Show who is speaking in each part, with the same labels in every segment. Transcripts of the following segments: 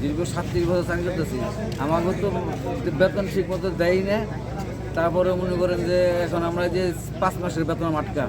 Speaker 1: দীর্ঘ সাতত্রিশ বছর চাকরি করতেছি। আমাকে তো বেতন ঠিক মতো দেয় না। তারপরে মনে করেন যে এখন আমরা যে পাঁচ মাসের বেতন আটকা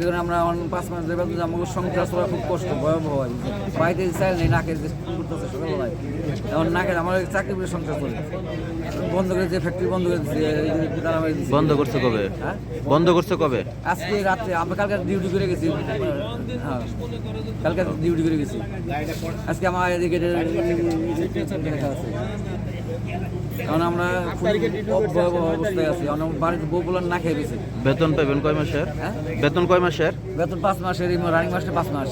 Speaker 1: কারণে আমরা পাঁচ মাসের বেতন আমাকে সংসার চলা খুব কষ্ট ভয়াবহ হয়। বাড়িতে চাইল নেই নাকের যে করতেছে সকালবেলায়। এখন নাকের আমার চাকরি করে সংসার চলে। বন্ধ করে যে ফ্যাক্টরি বন্ধ করে দিচ্ছে
Speaker 2: বন্ধ করছে কবে?
Speaker 1: হ্যাঁ?
Speaker 2: বন্ধ করছে কবে?
Speaker 1: আজকে রাত্রে আমরা কালকে ডিউটি করে গেছি। হ্যাঁ কালকে ডিউটি করে গেছি। আজকে আমার এদিকে আছে কারণ আমরা ভয়াবহ অবস্থায় আছি। বাড়িতে বউ বলার না খেয়ে গেছি
Speaker 2: বেতন পাবেন কয় মাসের?
Speaker 1: হ্যাঁ?
Speaker 2: বেতন কয় মাসের?
Speaker 1: বেতন পাঁচ মাসের রানিং মাসটা পাঁচ মাস।